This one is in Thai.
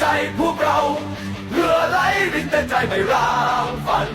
ใจพวกเราเหลือไหลรินแต่ใจไม่ร้างฝัน